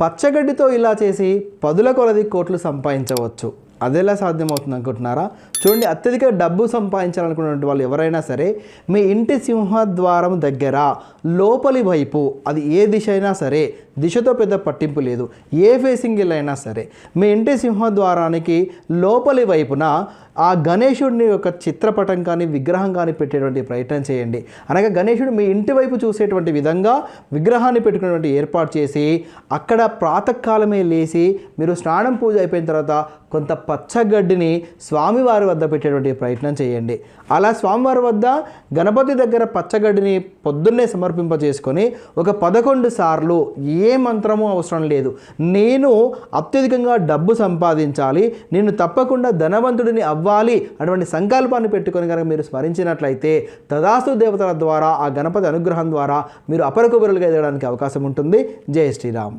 పచ్చగడ్డితో ఇలా చేసి పదుల కొలది కోట్లు సంపాదించవచ్చు. అదేలా సాధ్యమవుతుంది అనుకుంటున్నారా? చూడండి అత్యధిక డబ్బు సంపాదించాలనుకున్నటువంటి వాళ్ళు ఎవరైనా సరే మీ ఇంటి సింహద్వారం దగ్గర లోపలి వైపు అది ఏ దిశ అయినా సరే దిశతో పెద్ద పట్టింపు లేదు. ఏ ఫేసింగ్ అయినా సరే మీ ఇంటి సింహద్వారానికి లోపలి వైపున ఆ గణేశుడిని యొక్క చిత్రపటం కానీ విగ్రహం కానీ పెట్టేటువంటి ప్రయత్నం చేయండి. అనగా గణేశుడు మీ ఇంటి వైపు చూసేటువంటి విధంగా విగ్రహాన్ని పెట్టుకునేటువంటి ఏర్పాటు చేసి అక్కడ ప్రాతకాలమే లేచి మీరు స్నానం పూజ అయిపోయిన తర్వాత కొంత పచ్చగడ్డిని స్వామివారి వద్ద పెట్టేటువంటి ప్రయత్నం చేయండి. అలా స్వామివారి వద్ద గణపతి దగ్గర పచ్చగడ్డిని పొద్దున్నే సమర్పింపజేసుకొని ఒక పదకొండు సార్లు ఏ మంత్రము అవసరం లేదు. నేను అత్యధికంగా డబ్బు సంపాదించాలి. నేను తప్పకుండా ధనవంతుడిని అవ్వాలి అటువంటి సంకల్పాన్ని పెట్టుకొని కనుక మీరు స్మరించినట్లయితే తదాస్తు దేవతల ద్వారా ఆ గణపతి అనుగ్రహం ద్వారా మీరు అపరకు అపరకుబరులుగా ఎదగడానికి అవకాశం ఉంటుంది. జై శ్రీరామ్.